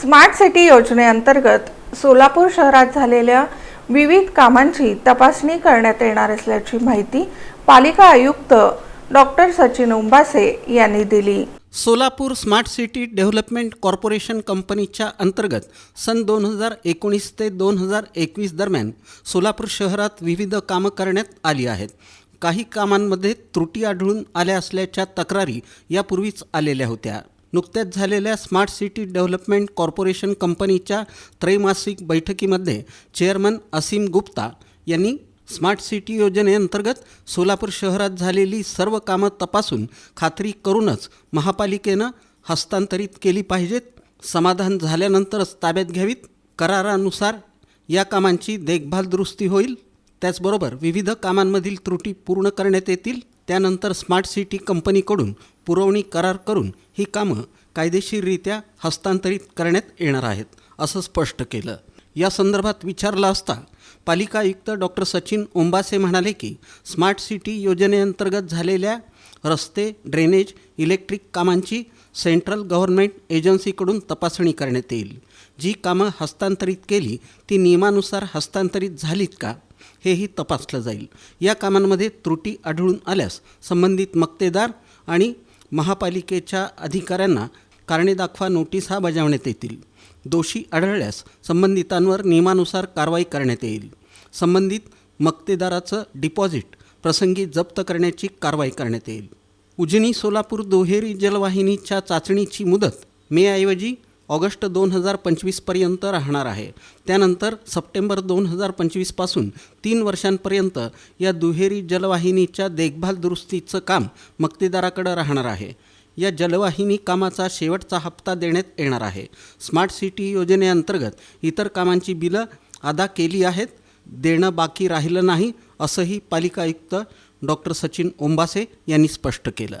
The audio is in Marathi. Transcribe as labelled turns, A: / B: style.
A: स्मार्ट सिटी योजनेअंतर्गत सोलापूर शहरात झालेल्या विविध कामांची तपासणी करण्यात येणार असल्याची माहिती पालिका आयुक्त डॉक्टर सचिन उंबासे यांनी दिली.
B: Solapur smart city development corporation कंपनीच्या अंतर्गत सन दोन हजार एकोणीस ते दोन हजार एकवीस दरम्यान सोलापूर शहरात विविध कामं करण्यात आली आहेत. काही कामांमध्ये त्रुटी आढळून आल्या असल्याच्या तक्रारी यापूर्वीच आलेल्या होत्या. नुकत्याच झालेल्या स्मार्ट सिटी डेव्हलपमेंट कॉर्पोरेशन कंपनीच्या त्रैमासिक बैठकीमध्ये चेअरमन असीम गुप्ता यांनी स्मार्ट सिटी योजनेअंतर्गत सोलापूर शहरात झालेली सर्व कामं तपासून खात्री करूनच महापालिकेनं हस्तांतरित केली पाहिजेत. समाधान झाल्यानंतरच ताब्यात घ्यावीत. करारानुसार या कामांची देखभाल दुरुस्ती होईल. त्याचबरोबर विविध कामांमधील त्रुटी पूर्ण करण्यात येतील. त्यानंतर स्मार्ट सिटी कंपनीकडून पुरवणी करार करून ही कामं कायदेशीररित्या हस्तांतरित करण्यात येणार आहेत असं स्पष्ट केलं. या संदर्भात विचारलं असता पालिका आयुक्त डॉक्टर सचिन ओंबासे म्हणाले की स्मार्ट सिटी योजनेअंतर्गत झालेल्या रस्ते ड्रेनेज इलेक्ट्रिक कामांची सेंट्रल गव्हर्नमेंट एजन्सीकडून तपासणी करण्यात येईल. जी कामं हस्तांतरित केली ती नियमानुसार हस्तांतरित झालीत का? हेही तपासलं जाईल. या कामांमध्ये त्रुटी आढळून आल्यास संबंधित मक्तेदार आणि महापालिकेच्या अधिकाऱ्यांना कारणे दाखवा नोटीस हा बजावण्यात येतील. दोषी आढळल्यास संबंधितांवर नियमानुसार कारवाई करण्यात येईल. संबंधित मक्तेदाराचं डिपॉझिट प्रसंगी जप्त करण्याची कारवाई करण्यात येईल. उजनी सोलापूर दुहेरी जलवाहिनीच्या चाचणीची मुदत मेऐवजी ऑगस्ट दोन हजार पंचवीसपर्यंत राहणार आहे. त्यानंतर सप्टेंबर दोन हजार पंचवीसपासून तीन वर्षांपर्यंत या दुहेरी जलवाहिनीच्या देखभाल दुरुस्तीचं काम मक्तेदाराकडं राहणार आहे. या जलवाहिनी कामाचा शेवटचा हप्ता देण्यात येणार आहे. स्मार्ट सिटी योजनेअंतर्गत इतर कामांची बिलं अदा केली आहेत. देणं बाकी राहिलं नाही असंही पालिका आयुक्त डॉक्टर सचिन ओंबासे यांनी स्पष्ट केलं.